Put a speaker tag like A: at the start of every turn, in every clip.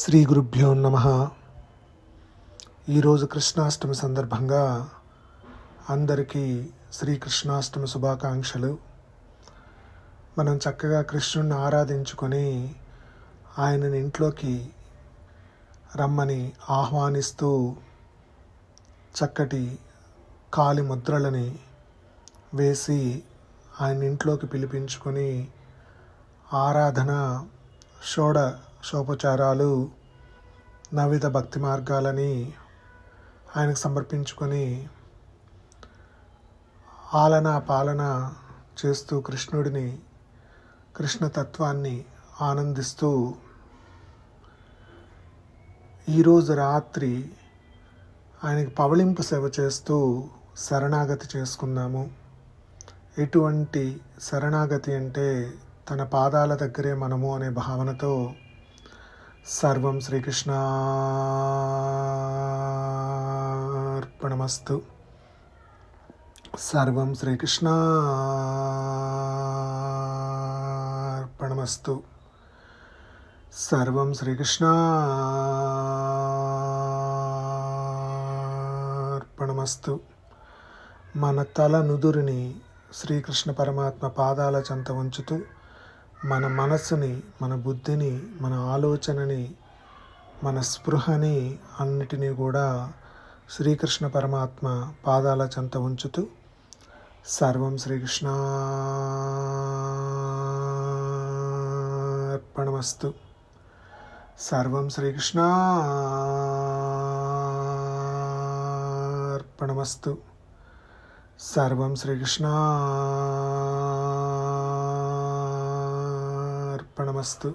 A: శ్రీ గురుభ్యో నమ. ఈరోజు కృష్ణాష్టమి సందర్భంగా అందరికీ శ్రీ కృష్ణాష్టమి శుభాకాంక్షలు. మనం చక్కగా కృష్ణుడిని ఆరాధించుకొని ఆయనని ఇంట్లోకి రమ్మని ఆహ్వానిస్తూ చక్కటి కాలి ముద్రలని వేసి ఆయన ఇంట్లోకి పిలిపించుకొని ఆరాధన షోడ షోపచారాలు నవిధ భక్తి మార్గాలని ఆయనకు సమర్పించుకొని ఆలన పాలన చేస్తూ కృష్ణుడిని కృష్ణతత్వాన్ని ఆనందిస్తూ ఈరోజు రాత్రి ఆయనకి పవళింపు సేవ చేస్తూ శరణాగతి చేసుకుందాము. ఎటువంటి శరణాగతి అంటే తన పాదాల దగ్గరే మనము అనే భావనతో సర్వం శ్రీకృష్ణార్పణమస్తు. సర్వం శ్రీకృష్ణార్పణమస్తు. సర్వం శ్రీకృష్ణార్పణమస్తు. మన తల నుదురిని శ్రీకృష్ణ పరమాత్మ పాదాల చెంత ఉంచుతూ మన మనసుని మన బుద్ధిని మన ఆలోచనని మన స్పృహని అన్నిటినీ కూడా శ్రీకృష్ణ పరమాత్మ పాదాల చెంత ఉంచుతూ సర్వం శ్రీకృష్ణార్పణమస్తు. సర్వం శ్రీకృష్ణార్పణమస్తు. సర్వం అర్పణమస్తు.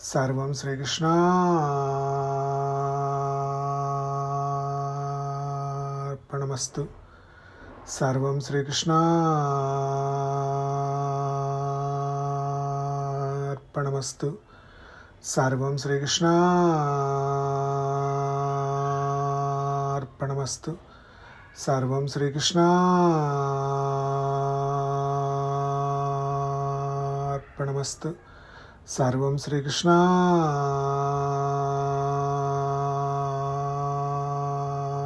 A: సర్వం శ్రీకృష్ణార్పణమస్తు సర్వం శ్రీకృష్ణార్పణమస్తు సర్వం శ్రీకృష్ణార్పణమస్తు సర్వం శ్రీకృష్ణార్పణమస్తు సర్వం శ్రీకృష్ణ.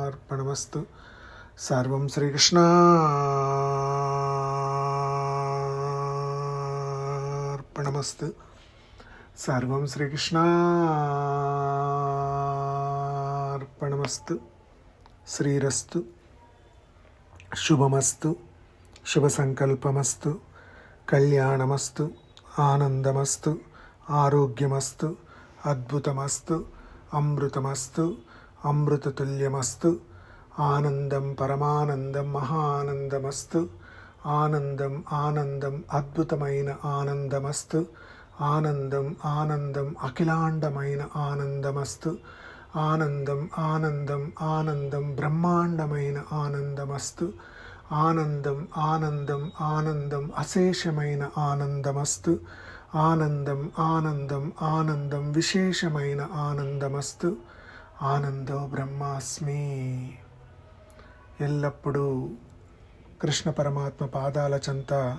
A: అర్పణమస్తు. సర్వం శ్రీకృష్ణ. అర్పణమస్తు. సర్వం శ్రీకృష్ణ. అర్పణమస్తు. శ్రీరస్తు. శుభమస్తు. శుభసంకల్పమస్తు. కళ్యాణమస్తు. ఆనందమస్తు ఆరోగ్యమస్తు అద్భుతమస్తు అమృతమస్తు అమృతతుల్యమస్తు ఆనందం పరమానందం మహానందమస్తు ఆనందం ఆనందం అద్భుతమైన ఆనందమస్తు ఆనందం ఆనందం అఖిలాండమైన ఆనందమస్తు ఆనందం ఆనందం ఆనందం బ్రహ్మాండమైన ఆనందమస్తు ఆనందం ఆనందం ఆనందం అశేషమైన ఆనందమస్తు. ఆనందం ఆనందం ఆనందం విశేషమైన ఆనందమస్తు. ఆనందో బ్రహ్మాస్మి. ఎల్లప్పుడూ కృష్ణ పరమాత్మ పాదాల చెంత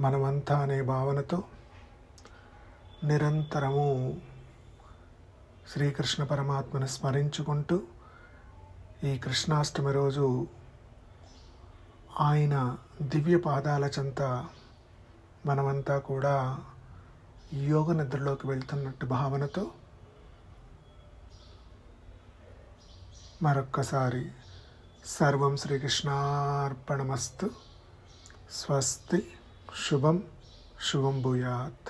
A: మనమంతా అనే భావనతో నిరంతరము శ్రీకృష్ణ పరమాత్మను స్మరించుకుంటూ ఈ కృష్ణాష్టమి రోజు ఆయన దివ్య పాదాల చెంత మనమంతా కూడా యోగ నిద్రలోకి వెళ్తున్నట్టు భావనతో మరొక్కసారి సర్వం శ్రీకృష్ణార్పణమస్తు. స్వస్తి. శుభం. శుభం భూయాత్.